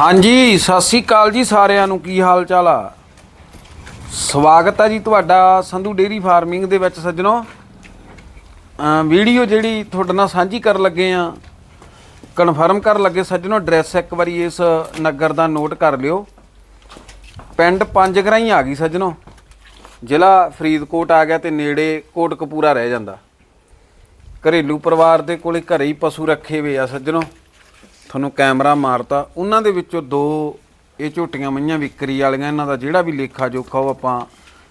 ਹਾਂਜੀ, ਸਤਿ ਸ੍ਰੀ ਅਕਾਲ ਜੀ ਸਾਰਿਆਂ ਨੂੰ। ਕੀ ਹਾਲ ਚਾਲ ਆ? ਸਵਾਗਤ ਆ ਜੀ ਤੁਹਾਡਾ ਸੰਧੂ ਡੇਰੀ ਫਾਰਮਿੰਗ ਦੇ ਵਿੱਚ ਸੱਜਣੋ। ਵੀਡੀਓ ਜਿਹੜੀ ਤੁਹਾਡੇ ਨਾਲ ਸਾਂਝੀ ਕਰਨ ਲੱਗੇ ਆ, ਕਨਫਰਮ ਕਰਨ ਲੱਗੇ ਸੱਜਣੋ, ਐਡਰੈਸ ਇੱਕ ਵਾਰੀ ਇਸ ਨਗਰ ਦਾ ਨੋਟ ਕਰ ਲਿਓ। ਪਿੰਡ ਪੰਜ ਗਰਾਈ ਆ ਗਈ ਸੱਜਣੋ। ਜ਼ਿਲ੍ਹਾ ਫਰੀਦਕੋਟ ਆ ਗਿਆ ਤੇ ਨੇੜੇ ਕੋਟਕਪੂਰਾ ਰਹਿ ਜਾਂਦਾ। ਘਰੇਲੂ ਪਰਿਵਾਰ ਦੇ ਕੋਲੇ ਘਰੇ ਹੀ ਪਸ਼ੂ ਰੱਖੇ ਹੋਏ ਆ ਸੱਜਣੋ। ਤੁਹਾਨੂੰ ਕੈਮਰਾ ਮਾਰਤਾ। ਉਹਨਾਂ ਦੇ ਵਿੱਚੋਂ ਦੋ ਇਹ ਝੋਟੀਆਂ ਮਈਆਂ ਵਿਕਰੀ ਵਾਲੀਆਂ ਇਹਨਾਂ ਦਾ ਜਿਹੜਾ ਵੀ ਲੇਖਾ ਜੋਖਾ ਉਹ ਆਪਾਂ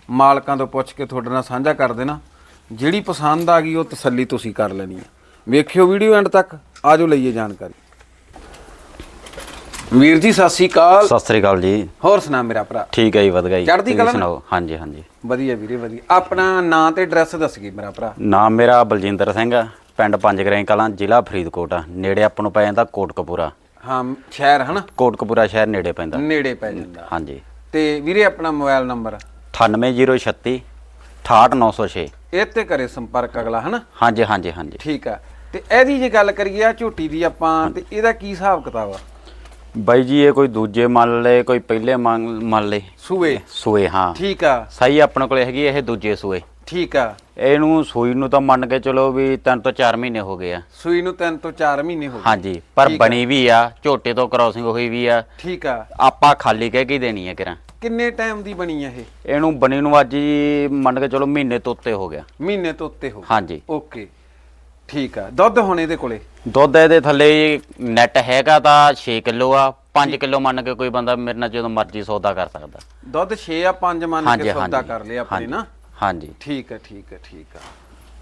ਮਾਲਕਾਂ ਤੋਂ ਪੁੱਛ ਕੇ ਤੁਹਾਡੇ ਨਾਲ ਸਾਂਝਾ ਕਰ ਦੇਣਾ। ਜਿਹੜੀ ਪਸੰਦ ਆ ਗਈ ਉਹ ਤਸੱਲੀ ਤੁਸੀਂ ਕਰ ਲੈਣੀ ਆ। ਵੇਖਿਓ ਵੀਡੀਓ ਐਂਡ ਤੱਕ ਆਜੋ ਲਈਏ ਜਾਣਕਾਰੀ। ਵੀਰ ਜੀ ਸਤਿ ਸ੍ਰੀ ਅਕਾਲ। ਸਤਿ ਸ੍ਰੀ ਅਕਾਲ ਜੀ। ਹੋਰ ਸੁਣਾ ਮੇਰਾ ਭਰਾ? ਠੀਕ ਹੈ ਜੀ ਵਧ ਗਈ ਚੜ੍ਹਦੀ ਕਲਾ? ਸੁਣਾਓ? ਹਾਂਜੀ ਹਾਂਜੀ। ਵਧੀਆ ਵੀਰੇ ਵਧੀਆ। ਆਪਣਾ ਨਾਂ ਤੇ ਐਡਰੈਸ ਦੱਸ ਗਈ ਮੇਰਾ ਭਰਾ। ਨਾਮ ਮੇਰਾ ਬਲਜਿੰਦਰ ਸਿੰਘ ਆ। ਪਿੰਡ ਪੰਜ ਗਰਾਈ ਕਲਾਂ ਜ਼ਿਲ੍ਹਾ ਫਰੀਦਕੋਟ ਆ। ਨੇੜੇ ਆਪਾਂ ਨੂੰ ਪੈ ਜਾਂਦਾ ਕੋਟਕਪੂਰਾ। ਹਾਂ ਸ਼ਹਿਰ ਹਨਾ? ਕੋਟਕਪੂਰਾ ਸ਼ਹਿਰ ਨੇੜੇ ਪੈਂਦਾ। ਨੇੜੇ ਪੈ ਜਾਂਦਾ। ਹਾਂਜੀ। ਤੇ ਵੀਰੇ ਆਪਣਾ ਮੋਬਾਈਲ ਨੰਬਰ? 98036 68906 ਇਹ ਤੇ ਕਰੇ ਸੰਪਰਕ ਅਗਲਾ ਹਨਾ? ਹਾਂਜੀ ਹਾਂਜੀ ਹਾਂਜੀ। ਠੀਕ ਆ। ਤੇ ਇਹਦੀ ਜੇ ਗੱਲ ਕਰੀਏ ਆ ਝੋਟੀ ਦੀ ਆਪਾਂ ਤੇ ਇਹਦਾ ਕੀ ਹਿਸਾਬ ਕਿਤਾਬ ਆ? ਬਾਈ ਜੀ ਇਹ ਕੋਈ ਦੂਜੇ ਮੰਨ ਲਏ ਕੋਈ ਪਹਿਲੇ ਮੰਨ ਮੰਨ ਲਏ ਸੂਏ? ਸੂਏ ਹਾਂ। ਠੀਕ ਆ। ਸਹੀ ਆਪਣੇ ਕੋਲ ਹੈਗੀ ਇਹ ਦੂਜੇ ਸੂਏ। ਠੀਕ ਆ। ਇਹਨੂੰ ਸੂਈ ਨੂੰ ਤਾਂ ਮੰਨ ਕੇ ਚਲੋ ਵੀ ਤਿੰਨ ਤੋਂ 4 ਮਹੀਨੇ ਹੋ ਗਏ ਆ। ਸੂਈ ਨੂੰ 3 ਤੋਂ 4 ਮਹੀਨੇ ਹੋ ਗਏ। ਹਾਂਜੀ ਪਰ ਠੀਕ ਆ। ਬਣੀ ਵੀ ਆ ਝੋਟੇ ਤੋਂ ਕ੍ਰਾਸਿੰਗ ਹੋਈ ਵੀ ਆ। ਠੀਕ ਆ। ਆਪਾਂ ਖਾਲੀ ਕਹਿ ਕੇ ਹੀ ਦੇਣੀ ਆ ਕਿਰਾਂ। ਕਿੰਨੇ ਟਾਈਮ ਦੀ ਬਣੀ ਆ ਇਹ? ਇਹਨੂੰ ਬਣੀ ਨੂੰ ਅੱਜ ਜੀ ਮੰਨ ਕੇ ਚਲੋ ਮਹੀਨੇ ਤੋਂ ਉੱਤੇ ਹੋ ਗਿਆ। ਮਹੀਨੇ ਤੋਂ ਉੱਤੇ ਹੋ। ਹਾਂਜੀ। ਓਕੇ ਠੀਕ ਆ। ਦੁੱਧ ਹੁਣ ਇਹਦੇ ਕੋਲੇ? ਦੁੱਧ ਇਹਦੇ ਥੱਲੇ ਨੈਟ ਹੈਗਾ ਤਾਂ 6 ਕਿਲੋ ਆ। 5 ਕਿਲੋ ਮੰਨ ਕੇ ਕੋਈ ਬੰਦਾ ਮੇਰੇ ਨਾਲ ਜਦੋਂ ਮਰਜ਼ੀ ਸੌਦਾ ਕਰ ਸਕਦਾ। ਦੁੱਧ 6 ਆ 5 ਮੰਨ ਹਾਂਜੀ ਕੇ ਸੌਦਾ ਹਾਂਜੀ ਕਰ ਲਿਆ ਆਪਣੇ ਹਾਂਜੀ, ਨਾ। ਹਾਂਜੀ। ਠੀਕ ਆ ਠੀਕ ਆ ਠੀਕ ਆ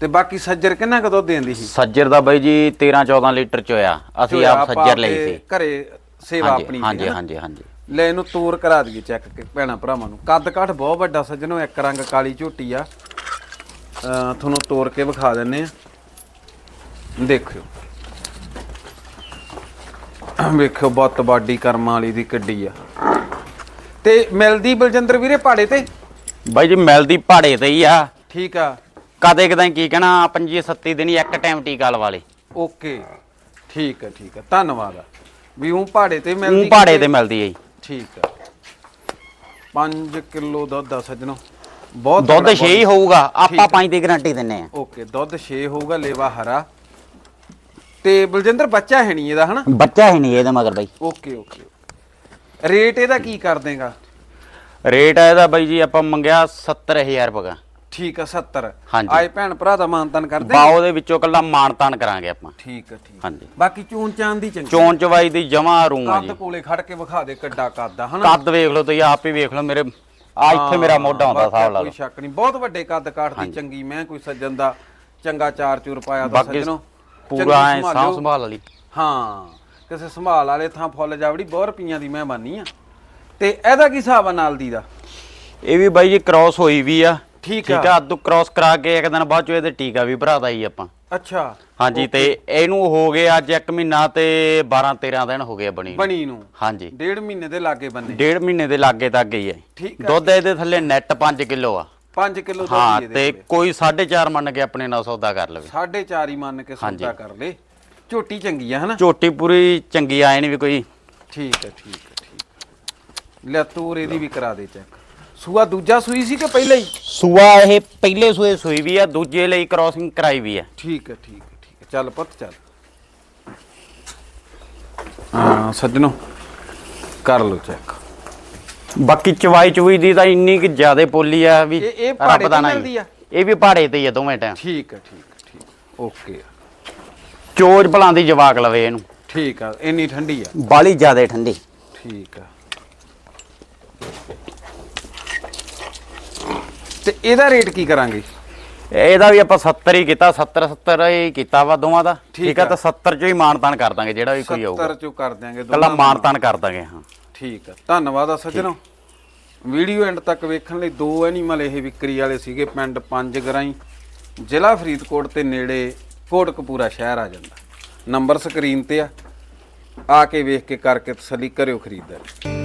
ਤੇ ਬਾਕੀ ਸੱਜਰ ਕਿੰਨਾ ਕੁ ਦੁੱਧ ਦੇਂਦੀ ਸੀ? ਸੱਜਰ ਦਾ ਬਾਈ ਜੀ 13 14 ਲੀਟਰ ਚ ਹੋਇਆ। ਅਸੀਂ ਆਪ ਸੱਜਰ ਲਈ ਸੀ। ਘਰੇ ਸੇਵਾ ਆਪਣੀ ਹਾਂਜੀ? ਹਾਂਜੀ ਹਾਂਜੀ। ਲੈ ਇਹਨੂੰ ਤੋਰ ਕਰਾ ਦਈਏ ਚੈੱਕ ਕੇ ਭੈਣਾ ਭਰਾਵਾਂ ਨੂੰ। ਕੱਦ ਕਾਠ ਬਹੁਤ ਵੱਡਾ ਸੱਜਣੋ ਇੱਕ ਰੰਗ ਕਾਲੀ ਝੋਟੀ ਆ। ਤੁਹਾਨੂੰ ਤੋਰ ਕੇ ਵਿਖਾ ਦਿੰਨੇ ਆ ਦੇਖਿਓ। ਵੇਖਿਓ ਬੱਤ ਬਾਡੀ ਕਰਮਾਂ ਵਾਲੀ ਦੀ ਕਿੱਡੀ ਆ। ਤੇ ਮਿਲਦੀ ਬਲਜਿੰਦਰ ਵੀਰੇ ਪਹਾੜੇ ਤੇ? ਬਾਈ ਜੀ ਮਿਲਦੀ ਪਹਾੜੇ ਤੇ ਹੀ ਆ। ਠੀਕ ਆ। ਕਦੇ ਕਦਾਈ ਕੀ ਕਹਿਣਾ 25 27 ਦਿਨ ਇੱਕ ਟਾਈਮ ਟੀਕਾ ਲਵਾ ਲੇ ਓਕੇ ਠੀਕ ਆ ਠੀਕ ਆ ਧੰਨਵਾਦ ਆ। ਵੀ ਉਹ ਪਹਾੜੇ ਤੇ ਉਹ ਮਿਲਦੀ ਪਹਾੜੇ ਕਿਤੇ- ਤੇ ਮਿਲਦੀ ਹੈ ਜੀ। ਠੀਕ ਆ। 5 ਕਿਲੋ ਦੁੱਧ ਆ ਸੱਜਣੋ। ਬਹੁਤ ਦੁੱਧ ਤਗੜਾ 6 ਹੀ ਹੋਊਗਾ ਆਪਾਂ ਆ। 5 ਦੀ ਗਾਰੰਟੀ ਦਿੰਨੇ ਆ। ਓਕੇ ਦੁੱਧ 6 ਹੋਊਗਾ ਲੇਵਾ ਹਰਾ। ਤੇ ਬਲਜਿੰਦਰ ਬੱਚਾ ਹੈ ਨਹੀਂ ਇਹਦਾ ਹਨਾ? ਬੱਚਾ ਹੀ ਨਹੀਂ ਇਹਦੇ ਮਗਰ ਬਾਈ। Okay okay. ਰੇਟ ਇਹਦਾ ਕੀ ਕਰ ਦੇਗਾ? ਰੇਟ ਆ ਇਹਦਾ ਬਾਈ ਜੀ ਆਪਾਂ ਮੰਗਿਆ 70000 ਰੁਪਏ ਠੀਕ ਆ 70 ਹਾਂਜੀ। ਆਏ ਭੈਣ ਭਰਾ ਦਾ ਮਾਨਤਨ ਕਰਦੇ ਬਾਓ ਦੇ ਵਿੱਚੋਂ ਕੱਲਾ ਮਾਨਤਾਨ ਕਰਾਂਗੇ ਆਪਾਂ। ਠੀਕ ਆ ਠੀਕ ਹਾਂਜੀ। ਬਾਕੀ ਚੂਨ ਚਾਨ ਦੀ ਚੰਗੀ। ਚੋਣ ਚਵਾਈ ਦੀ ਜਮਾ ਰੂਮ ਆ ਕੱਦ ਜੀ ਕੋਲੇ ਖੜ ਕੇ ਵਿਖਾ ਦੇ ਕਿੱਡਾ ਕੱਦ ਆ ਹਨਾ? ਕੱਦ ਵੇਖ ਲਓ ਤੁਸੀਂ ਆਪ ਹੀ ਵੇਖ ਲਓ ਮੇਰੇ ਆ ਇੱਥੇ ਮੇਰਾ ਮੋਢਾ ਹੁੰਦਾ ਹਿਸਾਬ ਲਾ ਕੋਈ ਲਓ। ਸ਼ੱਕ ਨਹੀਂ। ਬਹੁਤ ਵੱਡੇ ਕੱਦ ਕਾਠ ਦੀ ਚੰਗੀ। ਮੈਂ ਕੋਈ ਸੱਜਣ ਦਾ ਚੰਗਾ ਚਾਰ ਚੂਰ ਪਾਇਆ ਦਾ ਬਾਕੀ ਸੱਜਣੋ। ਪੂਰਾ ਐ ਸਾਂਭ। ਸੰਭਾਲ ਵਾਲੀ। ਹਾਂ ਕਿਸੇ ਸੰਭਾਲ ਵਾਲੇ ਥਾਂ ਫੁੱਲ ਜਾਵੜੀ ਬਹੁਤ ਰੁਪਈਆਂ ਦੀ ਮਹਿਮਾਨੀ ਆ। ਤੇ ਇਹਦਾ ਕੀ ਹਿਸਾਬ ਆ ਨਾਲ ਦੀ ਦਾ? ਇਹ ਵੀ ਬਾਈ ਜੀ ਕ੍ਰਾਸ ਹੋਈ ਵੀ ਆ। ਠੀਕ ਠੀਕ ਆ। ਆ ਅੱਧੂ ਕ੍ਰਾਸ ਕਰਾ ਕੇ ਇੱਕ ਦਿਨ ਬਾਅਦ ਚ ਇਹਦੇ ਟੀਕਾ ਵੀ ਭਰਾਦਾ ਹੀ ਆਪਾਂ। ਅੱਛਾ। ਹਾਂਜੀ ਤੇ ਇਹਨੂੰ ਹੋ ਗਏ ਅੱਜ 1 ਮਹੀਨਾ ਤੇ 12 13 ਦਿਨ ਹੋ ਗਏ ਬਣੀ ਨੂੰ। ਬਣੀ ਨੂੰ। ਹਾਂਜੀ। ਡੇਢ ਮਹੀਨੇ ਦੇ ਲਾਗੇ ਬੰਨੇ। ਡੇਢ ਮਹੀਨੇ ਦੇ ਲਾਗੇ ਤੱਕ ਗਈ ਹੈ ਠੀਕ ਆ ਦੁੱਧ ਇਹਦੇ ਥੱਲੇ ਨੈਟ 5 ਕਿਲੋ ਆ। 5 ਕਿਲੋ ਦੁੱਧ ਹਾਂ ਇਹਦੇ ਤੇ। ਕੋਈ 4.5 ਮੰਨ ਕੇ ਆਪਣੇ ਨਾਲ ਸੌਦਾ ਕਰ ਲਵੇ। ਸਾਢੇ ਚਾਰ ਹੀ ਮੰਨ ਕੇ ਸੌਦਾ। ਕਰ ਲੇ। ਝੋਟੀ ਚੰਗੀ ਆ ਹਨਾ? ਝੋਟੀ ਪੂਰੀ ਚੰਗੀ ਆਏ ਨਹੀਂ ਵੀ ਕੋਈ ਠੀਕ ਹੈ ਠੀਕ ਹੈ ਲੈ ਤੂਰ ਇਹਦੀ ਵੀ ਕਰਾ ਦੇ ਚੈੱਕ ਸੂਆ ਦੂਜਾ ਸੂਈ ਸੀ ਕਿ ਪਹਿਲਾਂ ਹੀ? ਸੂਆ ਇਹ ਪਹਿਲੇ ਸੂਏ ਸੂਈ ਵੀ ਆ ਦੂਜੇ ਲਈ ਕ੍ਰਾਸਿੰਗ ਕਰਾਈ ਵੀ ਆ। ਠੀਕ ਹੈ ਠੀਕ ਹੈ ਠੀਕ ਹੈ। ਚੱਲ ਪੁੱਤ ਚੱਲ। ਹਾਂ ਸੱਜਣੋ ਕਰ ਲਓ ਚੈੱਕ ਬਾਕੀ ਚਵਾਈ ਚੁਈ ਦੀ ਤਾਂ ਇੰਨੀ ਕਿ ਜ਼ਿਆਦੇ ਪੋਲੀ ਆ ਵੀ ਇਹ- ਇਹ ਪਹਾੜੇ ਰੱਬ ਦਾ ਤੇ ਨਾ ਮਿਲਦੀ ਆ? ਇਹ ਵੀ ਪਹਾੜੇ ਤੇ ਹੀ ਆ ਦੋਵੇਂ ਟਾਈਮ ਠੀਕ ਹੈ ਠੀਕ ਹੈ ਠੀਕ ਓਕੇ ਚੋਜ ਭਲਾਂ ਦੀ ਜਵਾਕ ਲਵੇ ਇਹਨੂੰ। ਠੀਕ ਆ ਇੰਨੀ ਠੰਡੀ ਆ। ਬਾਲੀ ਜ਼ਿਆਦੇ ਠੰਡੀ। ਠੀਕ ਆ। ਤੇ ਇਹਦਾ ਰੇਟ ਕੀ ਕਰਾਂਗੇ? ਇਹਦਾ ਵੀ ਆਪਾਂ 70 ਹੀ ਕੀਤਾ 70 70 ਹੀ ਕੀਤਾ ਵਾ ਦੋਵਾਂ ਦਾ। ਠੀਕ ਆ। ਤਾਂ 70 ਚੋਂ ਹੀ ਮਾਨਤਾਨ ਕਰ ਦਾਂਗੇ ਜਿਹੜਾ ਵੀ ਕੋਈ 70 ਆਊਗਾ ਚੋਂ ਕਰ ਦਿਆਂਗੇ ਕੱਲਾ। ਮਾਨਤਾਨ ਕਰ ਦਾਂਗੇ ਹਾਂ। ਠੀਕ ਆ। ਧੰਨਵਾਦ ਆ ਸੱਜਣੋ। ਵੀਡੀਓ ਐਂਡ ਤੱਕ ਵੇਖਣ ਲਈ ਦੋ ਐਨੀਮਲ ਇਹ ਵਿਕਰੀ ਵਾਲੇ ਸੀਗੇ ਪਿੰਡ ਪੰਜ ਗਰਾਈ ਜ਼ਿਲ੍ਹਾ ਫਰੀਦਕੋਟ ਤੇ ਨੇੜੇ ਕੋਟਕਪੂਰਾ ਸ਼ਹਿਰ ਆ ਜਾਂਦਾ। ਨੰਬਰ ਸਕਰੀਨ ਤੇ ਆ। ਆ ਕੇ ਵੇਖ ਕੇ ਕਰਕੇ ਤਸੱਲੀ ਕਰਿਓ ਖਰੀਦਦਾਰੀ।